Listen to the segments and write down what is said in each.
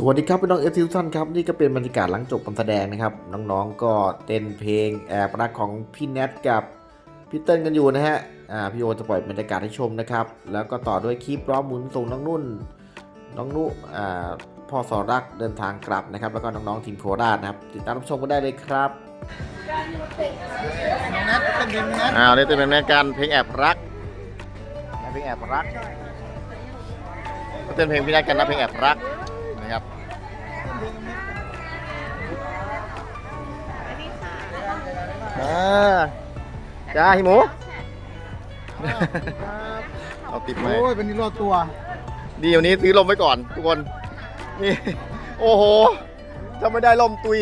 สวัสดีครับพี่น้องเอฟทิวท่านครับนี่ก็เป็นบรรยากาศหลังจบการแสดงนะครับ น้องๆก็เต้นเพลงแอบรักของพี่แนทกับพี่เติ้ลกันอยู่นะฮะอ่าพี่โอจะปล่อยบรรยากาศให้ชมนะครับ แล้วก็ต่อด้วยคลิปร้องหมุนส่งน้องนุ่น น้องนุอ่าพ่อสอรักเดินทางกลับนะครับ แล้วก็น้องๆทีมโคราชนะครับติดตามรับชมกันได้เลยครับนัดเป็นเพลงนัดอ้าวนี่เป็นบรรยากาศเพลงแอบรักเพลงแอบรักก็เป็นเพลงพี่แนทกันนะเพลงแอบรัก อ่าจ้าฮิหมูเอาติดไหมโอ้ยเป็นนี่รอดตัว ดีวันนี้ซื้อลมไว้ก่อนทุกคน นี่ โอ้โหถ้าไม่ได้ลมตุย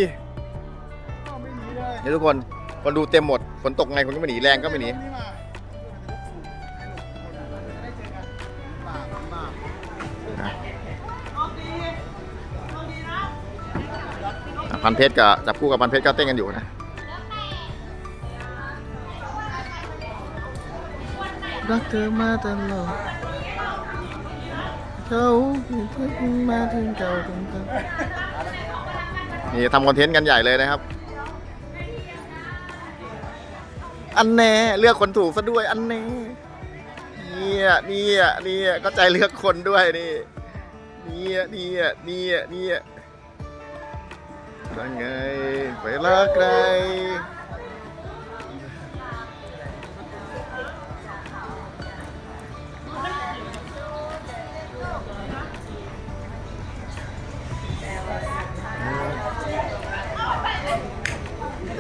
ไม่หนีเลยนี่ทุกคน คนดูเต็มหมด ฝนตกไงคนก็ไม่หนีแรงก็ไม่หนีนี่มาได้เจอกันบ้าบ้าอะพันเพชรกับจับคู่กับพันเพชรก็เต้นกันอยู่นะ รักเธอมาตลอดเขามาถึงเก่าถึงเก่านี่ทำคอนเทนต์กันใหญ่เลยนะครับ อันแน่เลือกคนถูกซะด้วยอันแน่เนี่ยเนี่ยเนี่ยก็ใจเลือกคนด้วยนี่เนี่ยเนี่ยเนี่ยเนี่ยยังไงไปรักใคร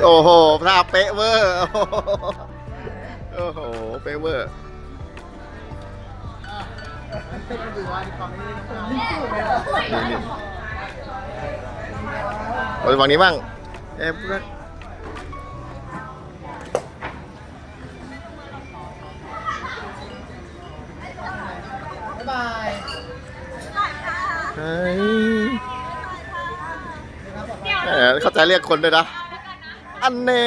โอ้โหภาพเป๊ะเวอร์ โอ้โห เป๊ะเวอร์เป็นกระดูกว่าในความนี้นะนี่นี่เอาไปฝั่งนี้บ้างแอบรักบ๊ายบายเฮ้ยแหมเข้าใจเรียกคนด้วยนะ อันแน่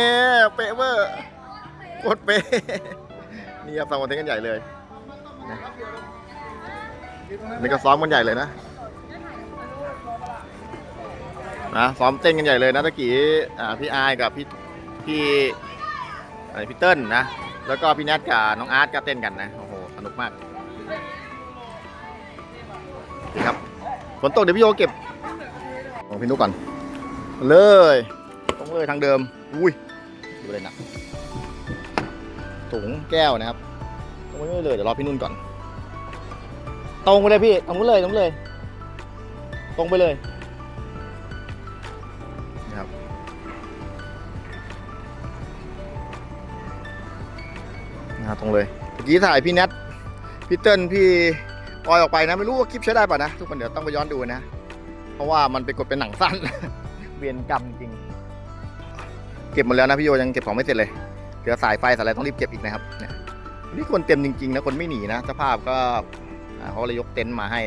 เป๊ะเวอร์โคตรเป๊ะนี่ครับทำคอนเทนต์กันใหญ่เลยนะนี่ก็ซ้อมกันใหญ่เลยนะนะซ้อมเต้นกันใหญ่เลยนะตะกี้อ่าพี่อายกับพี่พี่อะไรพี่เติ้ลนะแล้วก็พี่แนทกับน้องอาร์ตก็เต้นกันนะโอ้โหสนุกมากนะครับฝนตกเดี๋ยวพี่โยเก็บของพี่นุกก่อนเลย เลยทางเดิม อุ้ยดูเลยนักถุงแก้วนะครับตรงไปเลยเดี๋ยวรอพี่นุ่นก่อน ตรงไปเลยพี่ตรงไปเลยตรงไปเลย ตรงไปเลยนะครับนะตรงเลยเมื่อกี้ถ่ายพี่แนทพี่เติ้ลพี่ปอยออกไปนะไม่รู้ว่าคลิปใช้ได้ป่ะนะ ทุกคนเดี๋ยวต้องไปย้อนดูนะ เพราะว่ามันไปกดเป็นหนังสั้น เวียนกรรมจริง เก็บหมดแล้วนะพี่โยยังเก็บของไม่เสร็จเลยเหลือสายไฟสายอะไรต้องรีบเก็บอีกนะครับเนี่ยนี่คนเต็มจริงๆนะคนไม่หนีนะเจ้าภาพก็เขาเลยยกเต็นท์มาให้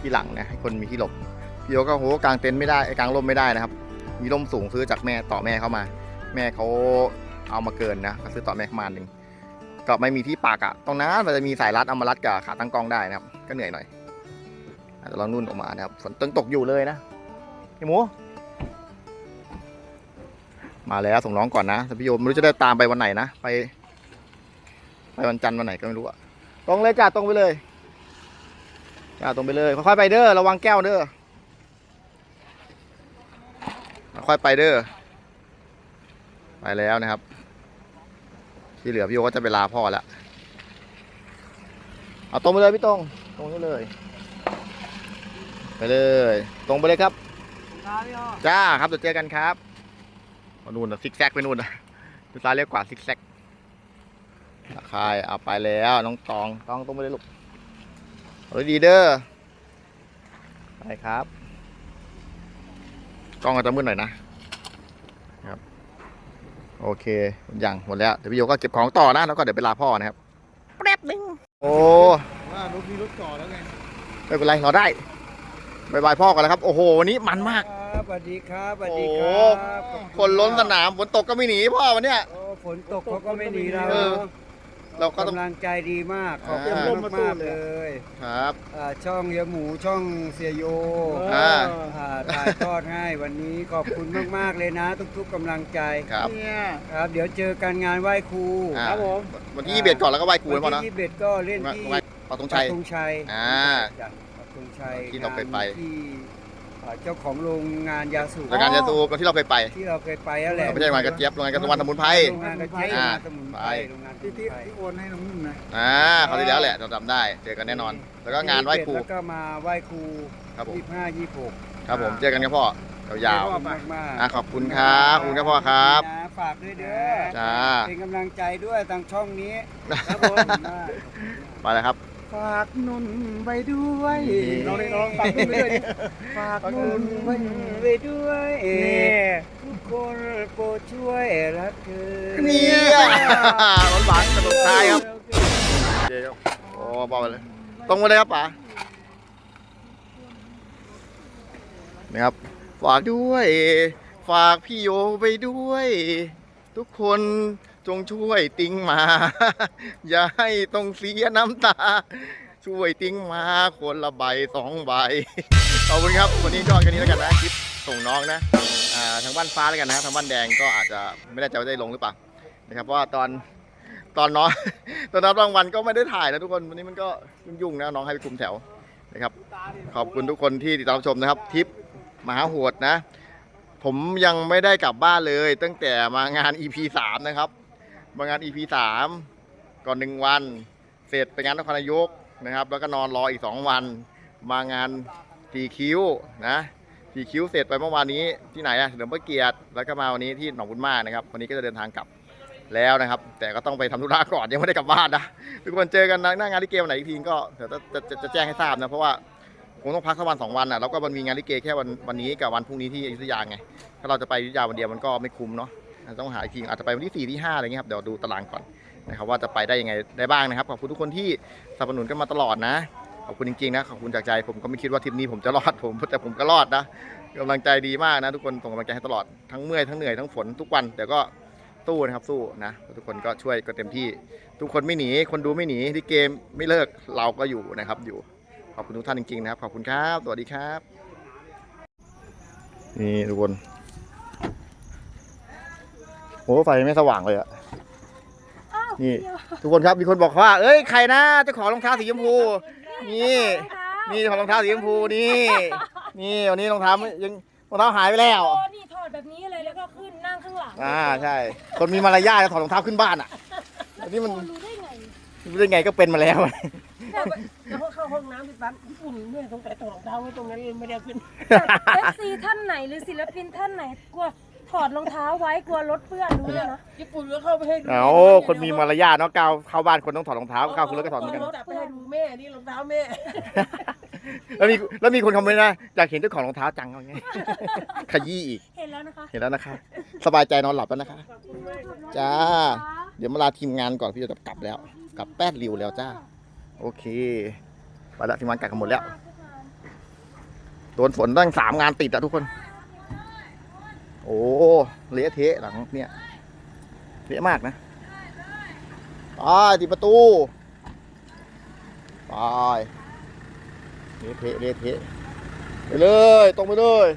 ที่หลังนะให้คนมีที่หลบพี่โยก็โหกางเต็นท์ไม่ได้กางร่มไม่ได้นะครับ มีร่มสูงซื้อจากแม่ต่อแม่เข้ามา แม่เขาเอามาเกินนะก็ซื้อต่อแม่ข้ามาหนึ่งก็ไม่มีที่ปักอะตรงนั้นมันจะมีสายรัดเอามารัดกับขาตั้งกล้องได้นะครับ ก็เหนื่อยหน่อยอาจจะลองนุ่นออกมานะครับฝนตกอยู่เลยนะพี่หมู มาแล้วส่งน้องก่อนนะแต่พี่โยมไม่รู้จะได้ตามไปวันไหนนะ ไป ไปวันจันทร์วันไหนก็ไม่รู้อะตรงเลยจ้าตรงไปเลยจ้าตรงไปเลยค่อยๆไปเด้อระวังแก้วเด้อค่อยๆไปเด้อไปแล้วนะครับ ที่เหลือพี่โยก็จะไปลาพ่อแล้วเอาตรงไปเลยพี่ตรงตรงไปเลย ไปเลย ตรงไปเลยครับจ้าครับเดี๋ยวเจอกันครับเอา นู่นนะซิกแซกไปนู่นนะดูตาเรียกกว่าซิกแซกตะคายเอาไปแล้วน้องตองตองตรงไปเลยลูกเอาดีเด้อไปครับกล้องอาจจะมืดหน่อยนะครับ โอเคอย่างหมดแล้วเดี๋ยวพี่โยก็เก็บของต่อนะแล้วก็เดี๋ยวไปลาพ่อนะครับแป๊บนึงโอ้ว่ารถมีรถจอดแล้วไงไม่เป็นไรรอได้บายบายพ่อกันแล้วครับ โอ้โหวันนี้มันมาก ครับสวัสดีครับสวัสโอ้ดีโหครับคนล้นสนามฝนตกก็ไม่หนีพ่อวันเนี้ย โอ้ฝนตกเขาก็ไม่หนีเราเออเเราก็ต้อง กำลังใจดีมาก ขอบคุณอ่ามากๆเลยครับ อ่าช่องเฮียหมูช่องเสียโยอ่า อ่าถ่ายทอดให้วันนี้ขอบคุณมากๆเลยนะ ทุกๆกำลังใจครับ เนี่ยครับ เดี๋ยวเจอกันงานไหว้ครูอ่า ครับผมวันที่ยี่สิบเอ็ดก่อนแล้วก็ไหว้ครูวันะพ่อเนาะที่ยี่สิบเอ็ดก็เล่นที่ไหว้ปาตรงชัย ปักธงชัยอ่าจ้ะปักธงชัยที่เราเคยไปงนที่ อ่าเจ้าของโรงงานยาสูบรายการยาสูบที่เราเคยไป ที่เราเคยไปนั่นแหละไม่ใช่โรงงานกระเจี๊ยบโรงงานกระตุ้นสมุนไพร โรงงานกระเจี๊ยบอ่าโรงงานสมุนไพรไป โรงงานสมุที่นที่ไพรที่โอนให้น้องนุ่นนะอ่าเขาวที่แล้วแหละเราจำได้เจอกันแน่นอน แล้วก็งานไหว้ครูแล้วก็มาไหว้ครูครับผมยี่สิบห้ายี่สิบหกครับผมเจอกันครับพ่อยาวขอบคุณมากๆอะขอบคุณครับขอบคุณครับพ่อครับ นะฝากด้วยเด้อจ้า เป็นกำลังใจด้วยทางช่องนี้ครับผมขอบคุณมากไปเลยครับ ฝากนุ่นไปด้วยน้องนี่น้องฟังนุ่นไปด้วยดิฝากนุ่นไปด้วยนี่ทุกคนโปรดช่วยรักเธอเนี่ยหวานๆกระตุ้นท้ายครับเดี๋ยวโอ้บอกไปเลย ตรงมาเลยครับป๋านะครับ ฝากด้วย ฝากพี่โยไปด้วย ทุกคน จงช่วยติ้งมา อย่าให้ต้องเสียน้ำตา ช่วยติ้งมาคนละใบสองใบขอบคุณครับ วันนี้ก็แค่นี้แล้วกันนะคลิปส่งน้องนะอ่าทางบ้านฟ้าแล้วกันนะทางบ้านแดงก็อาจจะไม่แน่ใจว่าได้ลงหรือเปล่านะครับเพราะว่าตอนตอนน้องตอนรับรางวัลก็ไม่ได้ถ่ายนะทุกคนวันนี้มันก็ยุ่งๆนะน้องให้ไปคุมแถวนะครับ ขอบคุณทุกคนที่ติดตามชมนะครับทริปมหาโหดนะ ผมยังไม่ได้กลับบ้านเลย ตั้งแต่มางาน EP 3 นะครับ มางาน EP 3ก่อนหนึ่งวัน เสร็จไปงานนครนายกนะครับ แล้วก็นอนรออีก2วัน มางานทีคิวนะทีคิวเสร็จไปเมื่อวานนี้ที่ไหนอะเฉลิมพระเกียรติแล้วก็มาวันนี้ที่หนองบุญมากนะครับ วันนี้ก็จะเดินทางกลับแล้วนะครับ แต่ก็ต้องไปทำธุระก่อนยังไม่ได้กลับบ้านนะทุกคนเจอกันหน้างานลิเกวันไหนอีกทีก็เดี๋ยวจะจะจะจะแจ้งให้ทราบนะเพราะว่าคงต้องพักสักวันสองวันอะแล้วก็มันมีงานลิเกแค่วันวันนี้กับวันพรุ่งนี้ที่อยุธยาไงถ้าเราจะไปอยุธยาวันเดียวมันก็ไม่คุ้มเนาะ ต้องหาอีกทีอาจจะไปวันที่สี่ที่ห้าอะไรเงี้ยครับเดี๋ยวดูตารางก่อนนะครับว่าจะไปได้ยังไงได้บ้างนะครับขอบคุณทุกคนที่สนับสนุนกันมาตลอดนะขอบคุณจริงๆนะขอบคุณจากใจผมก็ไม่คิดว่าทริปนี้ผมจะรอดผมแต่ผมก็รอดนะกำลังใจดีมากนะทุกคนส่งกำลังใจให้ตลอดทั้งเมื่อยทั้งเหนื่อยทั้งฝนทุกวันแต่ก็สู้นะครับสู้นะทุกคนก็ช่วยก็เต็มที่ ทุกคนไม่หนีคนดูไม่หนีที่เกมไม่เลิกเราก็อยู่นะครับอยู่ขอบคุณทุกท่านจริงๆนะครับขอบคุณครับสวัสดีครับนี่ทุกคน โอ้ไฟไม่สว่างเลยอะนี่ ทุกคนครับมีคนบอกว่า เอ้ยใครนะเจ้าของรองเท้าสีชมพู นี่นี่เจ้าของรองเท้าสีชมพูนี่ นี่วันนี้รองเท้าไม่ยังรองเท้าหายไปแล้ว โอ้นี่ถอดแบบนี้เลยแล้วก็ขึ้นนั่งข้างหลังอ่าใช่ คนมีมารยาทจะถอดรองเท้าขึ้นบ้านอะอันนี้มันโอ้รู้ได้ไงรู้ได้ไงก็เป็นมาแล้วแล้วก็เข้าห้องน้ำพี่ปั๊บอุ่นเนี่ยสงสัยถอดรองเท้าไว้ตรงนั้นเลยไม่ได้เอาขึ้นเอฟซีท่านไหนหรือศิลปินท่านไหนกลัว ถอดรองเท้าไว้กลัวรถเปื้อนรู้เลยนะญี่ปุ่นก็เข้าไปให้ดูเอาคนมีมารยาทเนาะก้าวเข้าบ้านคนต้องถอดรองเท้าก้าวคุณแล้วก็ถอดเหมือนกันจับไปให้ดูแม่นี่รองเท้าแม่แล้วมีแล้วมีคนคอมเมนต์นะอยากเห็นเจ้าของรองเท้าจังเอาไงขยี้อีก เห็นแล้วนะคะเห็นแล้วนะคะ สบายใจนอนหลับแล้วนะคะ จ้า เดี๋ยวมาลาทีมงานก่อนพี่จะกลับแล้ว กลับแป๊ดริวแล้วจ้า โอเค ไปแล้วทีมงานกลับกันหมดแล้ว โดนฝนตั้งสามงานติดอะทุกคน โอ้เละเทะหลังเนี่ยเละมากนะไปติดประตูไปเละเทะเละเทะไปเลยตรงไปเลย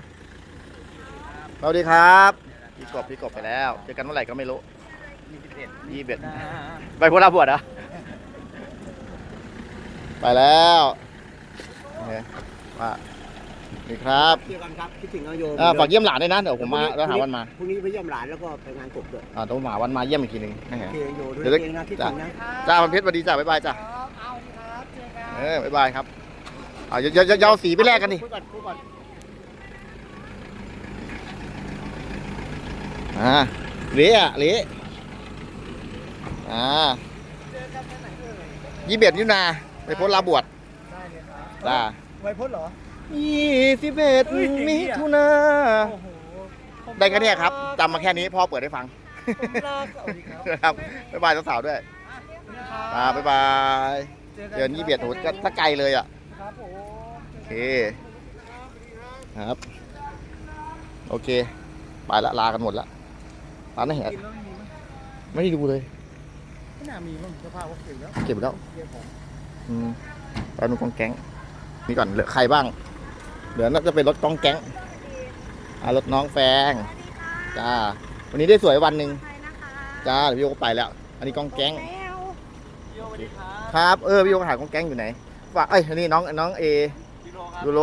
สวัสดีครับพี่กบพี่กบไปแล้วเจอกันเมื่อไหร่ก็ไม่รู้ยี่สิบเอ็ดไปโคราชบวชเหรอไปแล้วโอเคว่า ดีครับเที่ยวกันครับคิดถึงเอาโยมอ่าฝากเยี่ยมหลานด้วยนะเดี๋ยวผมมาแล้วหาวันมาพรุ่งนี้ไปเยี่ยมหลานแล้วก็ไปงานกบด้วยอ่าต้องหาวันมาเยี่ยมอีกทีหนึ่งนะฮะโอเคโยด้วยเดี๋ยวเองนะคิดถึงนะ จ้าพันเพชรสวัสดีจ้าบ๊ายบายจ้าเออบ๊ายบายครับอ่าอย่าอย่าอย่าอย่าเอาสีไปแลกกันดิ คุยก่อนคุยก่อน อ่าเละอะเละอ่ายี่เบ็ดนี่นาไปพ้นลาบวชจ้าไวพ้นเหรอ ยี่สิบเอ็ดเฮ้ยเจ๋งดีมิอะ ถุนา โอ้โหได้แค่เนี้ยครับจำมาแค่นี้พ่อเปิดให้ฟังลาสวัสดีครับครับบ๊ายบายสาวๆด้วยอ่าบ๊ายบายเดินยี่เบ็ดโหก็ถ้าไกลเลยอะ ครับผม โอเค ครับ โอเค ไปละ ลากันหมดละร้านอาหารกินแล้วไม่มีมั้ยไม่ได้ดูเลย ไม่น่ามีมั้งเสื้อผ้าว่าเก็บแล้วเก็บแล้ว เก็บของ อืมแล้วนุ่งกองแก๊งนี่ก่อนเหลือใครบ้าง เหลือน่าจะเป็นรถกองแก๊งอ่ารถน้องแฟงจ้าวันนี้ได้สวยวันหนึ่งจ้าเดี๋ยวพี่โยก็ไปแล้ว อันนี้กองแก๊งครับเออพี่โยก็หากองแก๊งอยู่ไหนฝากเอ้ยอันนี้น้องน้องเอยูโร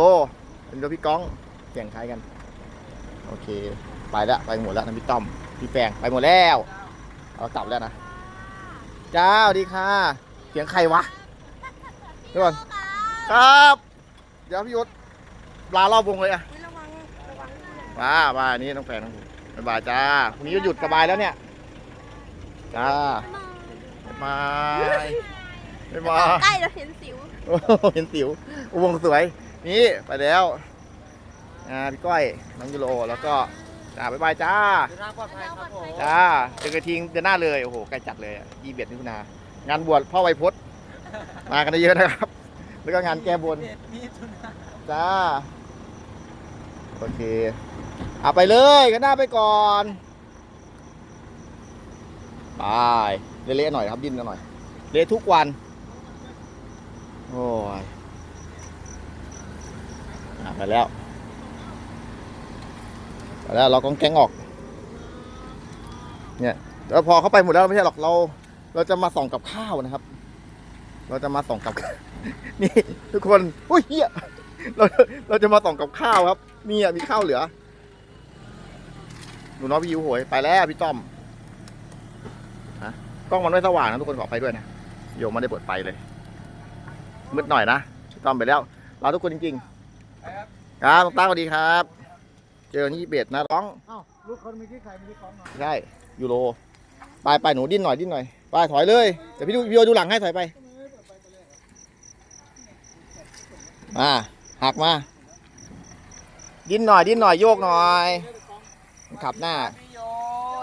เป็นรถพี่ก้องแข่งคล้ายกันโอเค ไปแล้วไปหมดแล้วนะพี่ต้อมพี่แฟงไปหมดแล้วเอากลับแล้วนะจ้าสวัสดีค่ะเสียงใครวะเดี๋ยวก่อนครับเดี๋ยวพี่ยศ ลารอบวงเลยอะมามาอันนี้น้องแฟนน้องผมบ๊ายบายจ้าวันนี้ก็หยุดสบายแล้วเนี่ยจ้าบ๊ายบายบ๊ายบายใกล้เราเห็นสิวโอ้โหเห็นสิววงสวย นี่ไปแล้วอ่าพี่ก้อยน้องยูโรแล้วก็จ้าบ๊ายบายจ้าทางปลอดภัยครับผมจ้าเจอกันทีเดือนหน้าเลย โอ้โหใกล้จัดเลยยี่เบียดมิถุนางานบวชพ่อไวยพจน์มากันเยอะนะครับ แล้วก็งานแก้บนจ้า โอเคเอาไปเลยกันหน้าไปก่อนไปเละๆหน่อยครับดินกันหน่อยเละทุกวัน โอ้ยอไปแล้วไปแล้วเรากองแกงออกเนี่ยแล้วพอเข้าไปหมดแล้วไม่ใช่หรอกเรา เราจะมาส่องกับข้าวนะครับ เราจะมาส่องกับนี่ทุกคนอุ้ยเฮียเราเราจะมาส่องกับข้าวครับ นี่อะมีข้าวเหลือ หนูน้อยพี่ยูโหยไปแล้วพี่ต้อมฮะกล้องมันไม่สว่างนะทุกคนขอไปด้วยนะโยมไม่ได้เปิดไฟเลย มืดหน่อยนะพี่ต้อมไปแล้วลาทุกคนจริงๆครับต้องตั้งสวัสดีครับ เจอนี่เบ็ดนะร้องอ้าวลูกคนเมื่อกี้ใครไม่ได้คล้องหน่อยใช่ยูโรไปไปหนูดิ้นหน่อยดิ้นหน่อยไปถอยเลยเดี๋ยวพี่ดูพี่โยดูหลังให้ถอยไป มาหักมา ดิ้นหน่อยดิ้นหน่อยโยกหน่อยขับหน้า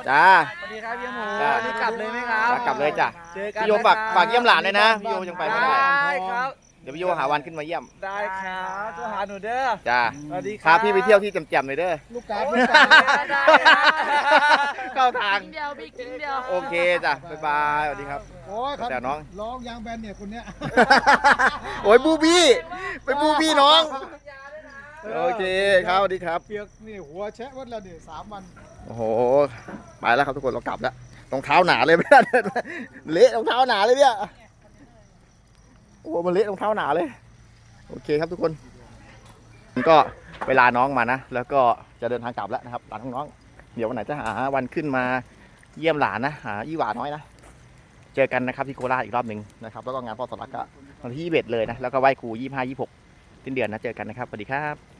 จ้าสวัสดีครับพี่หมูจ้านี่กลับเลยไหมครับกลับเลยจ้ะเจอกันพี่โยฝากฝากเยี่ยมหลานเลยนะพี่โยยังไปไม่ได้ได้ครับเดี๋ยวพี่โยหาวันขึ้นมาเยี่ยมได้ครับตัวหาหนูเด้อจ้าสวัสดีคพารับพี่ไปเที่ยวที่แจ่มๆเลยเด้อลูกกาลูกกาได้เข้าทางกินเดียวพี่กินเดียวโอเคจ้ะบ๊ายบายสวัสดีครับโอ้ยครับแต่น้องร้องยางแบนเนี่ยคนเนี้ยโอ้ยบูบี้ไปบูบี้น้อง โอเคครับสวัสดีครับ เปียกนี่หัวแชะวัดละเนี่ยสามวันโอ้โห ไปแล้วครับทุกคนเรากลับแล้วรองเท้าหนาเลยไม่ได้เละรองเท้าหนาเลยเนี่ยโอ้โหมันเละรองเท้าหนาเลย โอเคครับทุกคนก็เวลาน้องมานะ แล้วก็จะเดินทางกลับแล้วนะครับหลานของน้อง เดี๋ยววันไหนจะหาวันขึ้นมาเยี่ยมหลานนะหาอีหวาน้อยนะ เจอกันนะครับที่โคราชอีกรอบหนึ่งนะครับ แล้วก็งานพ่อสลักก็วันที่ยี่สิบเอ็ดเลยนะ แล้วก็ไหว้ครูยี่ห้ายี่หก สิ้นเดือนนะเจอกันนะครับสวัสดีครับ